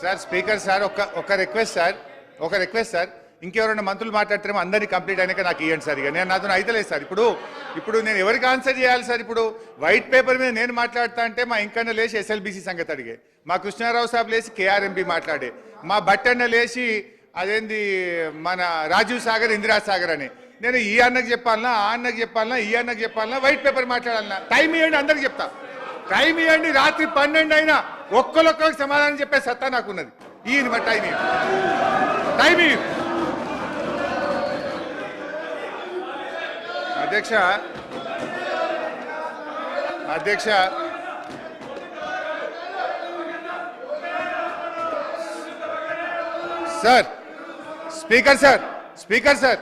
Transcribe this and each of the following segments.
Sir speaker sir ఒక ఒక request sir ఒక రిక్వెస్ట్ సార్ ఇంకెవరైనా మంత్రులు మాట్లాడతారేమో అందరినీ కంప్లీట్ అయినాక నాకు ఇవ్వండి సార్ ఇక. నేను నాతో అయితలేదు సార్ ఇప్పుడు ఇప్పుడు నేను ఎవరికి ఆన్సర్ చేయాలి సార్ ఇప్పుడు? వైట్ పేపర్ మీద నేను మాట్లాడతా అంటే మా ఇంకన్నా లేచి ఎస్ఎల్బీసీ సంగతి అడిగే. మా కృష్ణారావు సాబ్ లేచి కేఆర్ఎంపీ మాట్లాడే. మా బట్టన్న లేచి అదేంది మన రాజీవ్ సాగర్ ఇందిరా సాగర్ అని. నేను ఈ అన్నకు చెప్పాలన్నా ఆ అన్నకు చెప్పాలన్నా ఈ అన్నకు చెప్పాలన్నా వైట్ పేపర్ మాట్లాడాలన్నా. టైం ఇవ్వండి అందరికి చెప్తా. టైం ఇవ్వండి రాత్రి పన్నెండు అయినా ఒక్కరొక్కరికి సమాధానం చెప్పే సత్తా నాకున్నది. ఈ టైం టైం అధ్యక్ష అధ్యక్ష. Sir speaker sir speaker sir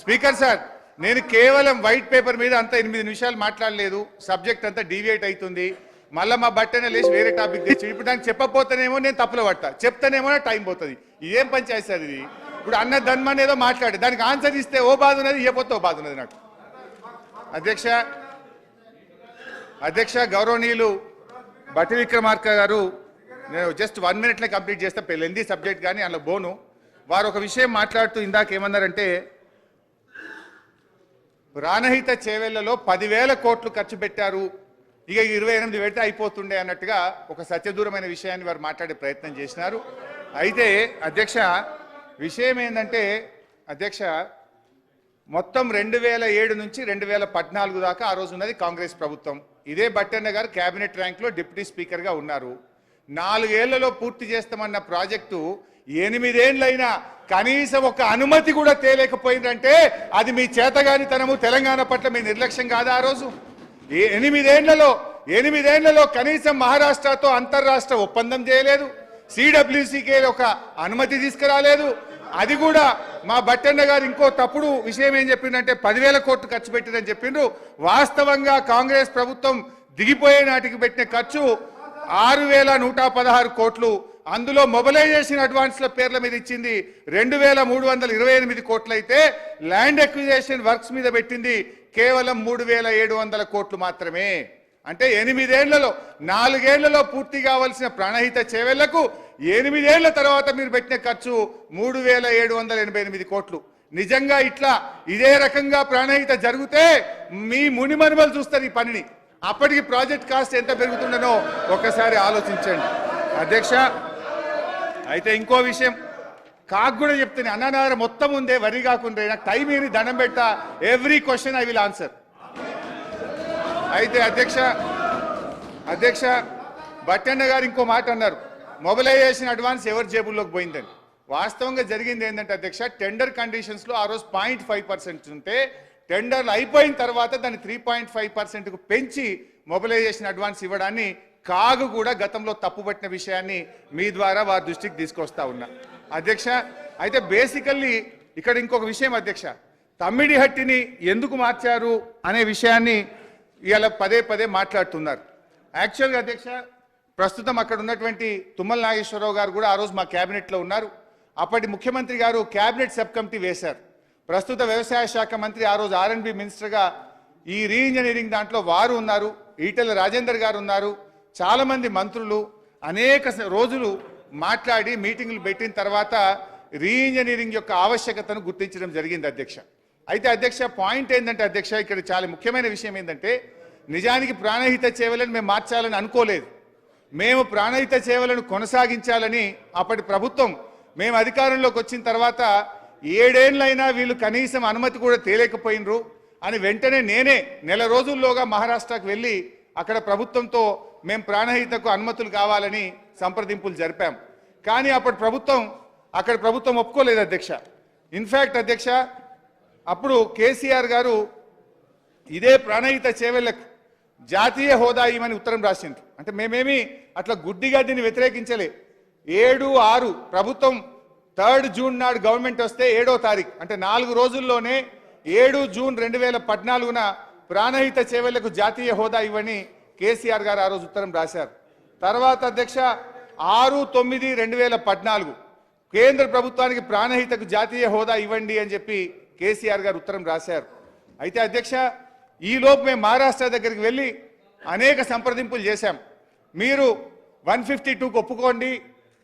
speaker sir నేను కేవలం వైట్ పేపర్ మీద అంత ఎనిమిది నిమిషాలు మాట్లాడలేదు. సబ్జెక్ట్ అంతా డీవియేట్ అవుతుంది. మళ్ళీ మా బట్టనే లేచి వేరే టాపిక్ తెచ్చి. ఇప్పుడు దానికి చెప్పపోతేనేమో నేను తప్పులో పడతా. చెప్తానేమో టైం పోతుంది. ఇదేం పంచాయతీ సార్ ఇది? ఇప్పుడు అన్న ధన్మని ఏదో మాట్లాడే. దానికి ఆన్సర్ ఇస్తే ఓ బాధ ఉన్నది ఇవ్వపోతే ఓ బాధ ఉన్నది నాకు. అధ్యక్ష అధ్యక్ష గౌరవనీయులు బట్టి విక్రమార్క గారు నేను జస్ట్ వన్ మినిట్లో కంప్లీట్ చేస్తే. పెళ్ళింది సబ్జెక్ట్ కానీ అందులో బోను. వారు ఒక విషయం మాట్లాడుతూ ఇందాక ఏమన్నారంటే ప్రాణహిత చేవెళ్ళలో పదివేల కోట్లు ఖర్చు పెట్టారు. ఇక ఇరవై ఎనిమిది పెడితే అయిపోతుండే అన్నట్టుగా ఒక సత్యదూరమైన విషయాన్ని వారు మాట్లాడే ప్రయత్నం చేసినారు. అయితే అధ్యక్ష విషయం ఏంటంటే అధ్యక్ష మొత్తం రెండు వేల ఏడు నుంచి రెండు వేల పద్నాలుగు దాకా ఆ రోజు ఉన్నది కాంగ్రెస్ ప్రభుత్వం. ఇదే భట్టన్న గారు కేబినెట్ ర్యాంక్లో డిప్యూటీ స్పీకర్గా ఉన్నారు. నాలుగేళ్ళలో పూర్తి చేస్తామన్న ప్రాజెక్టు ఎనిమిదేండ్లైనా కనీసం ఒక అనుమతి కూడా తేలేకపోయిందంటే అది మీ చేతగానితనము తెలంగాణ పట్ల మీ నిర్లక్ష్యం కాదా ఆ రోజు? ఎనిమిదేళ్ళలో ఎనిమిదేళ్ళలో కనీసం మహారాష్ట్రతో అంతర్రాష్ట్ర ఒప్పందం చేయలేదు. సిడబ్ల్యూసీకే ఒక అనుమతి తీసుకురాలేదు. అది కూడా మా బట్టన్న గారు ఇంకో తప్పుడు విషయం ఏం చెప్పిందంటే పదివేల కోట్లు ఖర్చు పెట్టిందని చెప్పిండ్రు. వాస్తవంగా కాంగ్రెస్ ప్రభుత్వం దిగిపోయే నాటికి పెట్టిన ఖర్చు ఆరు వేల నూట పదహారు కోట్లు. అందులో మొబలైజేషన్ అడ్వాన్స్ల పేర్ల మీద ఇచ్చింది రెండు వేల మూడు వందల ఇరవై ఎనిమిది కోట్లు అయితే ల్యాండ్ అక్విజేషన్ వర్క్స్ మీద పెట్టింది కేవలం మూడు వేల ఏడు వందల కోట్లు మాత్రమే. అంటే ఎనిమిదేళ్ళలో నాలుగేళ్ళలో పూర్తి కావాల్సిన ప్రాణహిత చేవెళ్ళకు ఎనిమిదేళ్ళ తర్వాత మీరు పెట్టిన ఖర్చు మూడు వేల ఏడు వందల ఎనభై ఎనిమిది కోట్లు. నిజంగా ఇట్లా ఇదే రకంగా ప్రాణహిత జరిగితే మీ మునిమనుమలు చూస్తారు ఈ పనిని. అప్పటికి ప్రాజెక్ట్ కాస్ట్ ఎంత పెరుగుతుండనో ఒక్కసారి ఆలోచించండి. అధ్యక్ష అయితే ఇంకో విషయం. కాకు కూడా చెప్తాను అన్ననగర మొత్తం ఉందే వరి కాకుండా నాకు టైం ఏమి దండం పెట్టా every question I will answer అయితే అధ్యక్ష అధ్యక్ష బట్టన్న గారు ఇంకో మాట అన్నారు మొబిలైజేషన్ అడ్వాన్స్ ఎవరి జేబుల్లోకి పోయిందని. వాస్తవంగా జరిగింది ఏంటంటే అధ్యక్ష టెండర్ కండిషన్స్లో ఆ రోజు పాయింట్ ఫైవ్ పర్సెంట్ ఉంటే టెండర్లు అయిపోయిన తర్వాత దాన్ని త్రీ పాయింట్ ఫైవ్ పర్సెంట్కు పెంచి మొబిలైజేషన్ అడ్వాన్స్ ఇవ్వడాన్ని కాగు కూడా గతంలో తప్పుపట్టిన విషయాన్ని మీ ద్వారా వారి దృష్టికి తీసుకొస్తా ఉన్నా. అధ్యక్ష అయితే బేసికల్లీ ఇక్కడ ఇంకొక విషయం అధ్యక్ష. తమ్మిడిహట్టిని ఎందుకు మార్చారు అనే విషయాన్ని ఇవాళ పదే పదే మాట్లాడుతున్నారు. యాక్చువల్గా అధ్యక్ష ప్రస్తుతం అక్కడ ఉన్నటువంటి తుమ్మల నాగేశ్వరరావు గారు కూడా ఆ రోజు మా క్యాబినెట్లో ఉన్నారు. అప్పటి ముఖ్యమంత్రి గారు క్యాబినెట్ సబ్ కమిటీ వేశారు. ప్రస్తుత వ్యవసాయ శాఖ మంత్రి ఆ రోజు ఆర్ఎన్బి మినిస్టర్గా ఈ రీఇంజనీరింగ్ దాంట్లో వారు ఉన్నారు. ఈటెల రాజేందర్ గారు ఉన్నారు. చాలామంది మంత్రులు అనేక రోజులు మాట్లాడి మీటింగులు పెట్టిన తర్వాత రీఇంజనీరింగ్ యొక్క ఆవశ్యకతను గుర్తించడం జరిగింది అధ్యక్ష. అయితే అధ్యక్ష పాయింట్ ఏంటంటే అధ్యక్ష ఇక్కడ చాలా ముఖ్యమైన విషయం ఏంటంటే నిజానికి ప్రాణహిత సేవలను మేము మార్చాలని అనుకోలేదు. మేము ప్రాణహిత సేవలను కొనసాగించాలని అప్పటి ప్రభుత్వం మేము అధికారంలోకి వచ్చిన తర్వాత ఏడేళ్ళైనా వీళ్ళు కనీసం అనుమతి కూడా తేలేకపోయినరు. అని వెంటనే నేనే నెల రోజుల్లోగా మహారాష్ట్రకు వెళ్ళి అక్కడ ప్రభుత్వంతో మేము ప్రాణహితకు అనుమతులు కావాలని సంప్రదింపులు జరిపాం. కానీ అప్పటి ప్రభుత్వం అక్కడ ప్రభుత్వం ఒప్పుకోలేదు అధ్యక్ష. ఇన్ఫ్యాక్ట్ అధ్యక్ష అప్పుడు కేసీఆర్ గారు ఇదే ప్రాణహిత చేవెళ్ళకు జాతీయ హోదా ఇవ్వని ఉత్తరం రాసిండ్రు. అంటే మేమేమి అట్లా గుడ్డిగా దీన్ని వ్యతిరేకించలే. ఏడు ఆరు ప్రభుత్వం థర్డ్ జూన్ నాడు గవర్నమెంట్ వస్తే ఏడో తారీఖు అంటే నాలుగు రోజుల్లోనే ఏడు జూన్ రెండు వేల పద్నాలుగున ప్రాణహిత చేవెళ్ళకు జాతీయ హోదా ఇవ్వని కేసీఆర్ గారు ఆ రోజు ఉత్తరం రాశారు. తర్వాత అధ్యక్ష ఆరు తొమ్మిది రెండు వేల పద్నాలుగు. కేంద్ర ప్రభుత్వానికి ప్రాణహితకు జాతీయ హోదా ఇవ్వండి అని చెప్పి కేసీఆర్ గారు ఉత్తరం రాశారు. అయితే అధ్యక్ష ఈలోపు మేము మహారాష్ట్ర దగ్గరికి వెళ్ళి అనేక సంప్రదింపులు చేశాం. మీరు వన్ ఫిఫ్టీ టూకి ఒప్పుకోండి.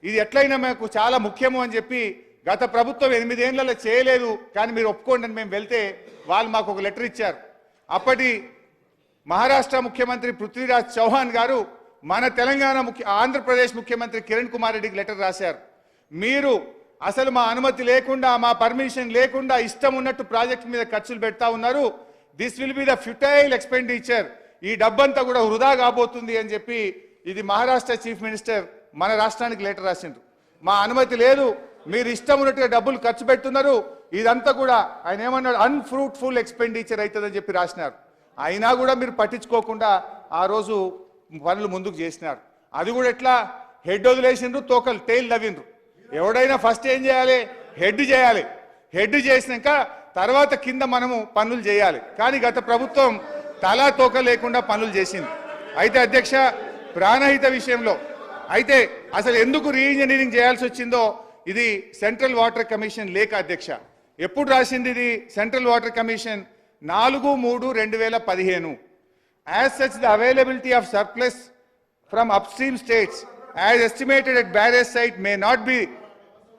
ఇది ఎట్లయినా మాకు చాలా ముఖ్యము అని చెప్పి గత ప్రభుత్వం ఎనిమిదేళ్ళలో చేయలేదు. కానీ మీరు ఒప్పుకోండి అని మేము వెళ్తే వాళ్ళు మాకు ఒక లెటర్ ఇచ్చారు. అప్పటి మహారాష్ట్ర ముఖ్యమంత్రి పృథ్వీరాజ్ చౌహాన్ గారు మన తెలంగాణ ముఖ్య ఆంధ్రప్రదేశ్ ముఖ్యమంత్రి కిరణ్ కుమార్ రెడ్డికి లెటర్ రాశారు. మీరు అసలు మా అనుమతి లేకుండా మా పర్మిషన్ లేకుండా ఇష్టం ఉన్నట్టు ప్రాజెక్ట్ మీద ఖర్చులు పెడతా ఉన్నారు. This will be the futile expenditure ఈ డబ్బంతా కూడా వృధా కాబోతుంది అని చెప్పి ఇది మహారాష్ట్ర చీఫ్ మినిస్టర్ మన రాష్ట్రానికి లెటర్ రాసిండ్రు. మా అనుమతి లేదు మీరు ఇష్టం ఉన్నట్టుగా డబ్బులు ఖర్చు పెడుతున్నారు. ఇదంతా కూడా ఆయన ఏమన్నాడు అన్ఫ్రూట్ఫుల్ ఎక్స్పెండిచర్ అవుతుందని చెప్పి రాసినారు. అయినా కూడా మీరు పట్టించుకోకుండా ఆ రోజు పనులు ముందుకు చేసినారు. అది కూడా ఎట్లా? హెడ్ వదిలేసిండ్రు తోకలు టైల్ నవ్విండ్రు ఎవడైనా ఫస్ట్ ఏం చేయాలి? హెడ్ చేయాలి. హెడ్ చేసినాక తర్వాత కింద మనము పనులు చేయాలి. కానీ గత ప్రభుత్వం తలా తోక లేకుండా పనులు చేసింది. అయితే అధ్యక్ష ప్రాణహిత విషయంలో అయితే అసలు ఎందుకు రీఇంజనీరింగ్ చేయాల్సి వచ్చిందో ఇది సెంట్రల్ వాటర్ కమిషన్ లేక అధ్యక్ష. ఎప్పుడు రాసింది ఇది Central Water Commission నాలుగు మూడు రెండు వేల పదిహేను as such the availability of surplus from upstream states as estimated at barrage site may not be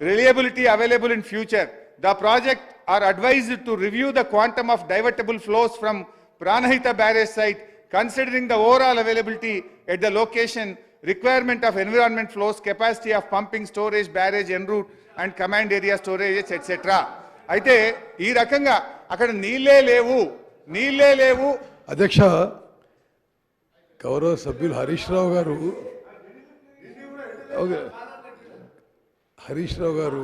reliability available in future. The project are advised to review the quantum of divertible flows from Pranahita barrage site considering the overall availability at the location, requirement of environment flows, capacity of pumping, storage, barrage, en route and command area storage, etc. అయితే ఈ రకంగా అక్కడ నీళ్ళే లేవు నీళ్ళే లేవు. అధ్యక్ష గౌరవ సభ్యులు హరీష్ రావు గారు హరీష్ రావు గారు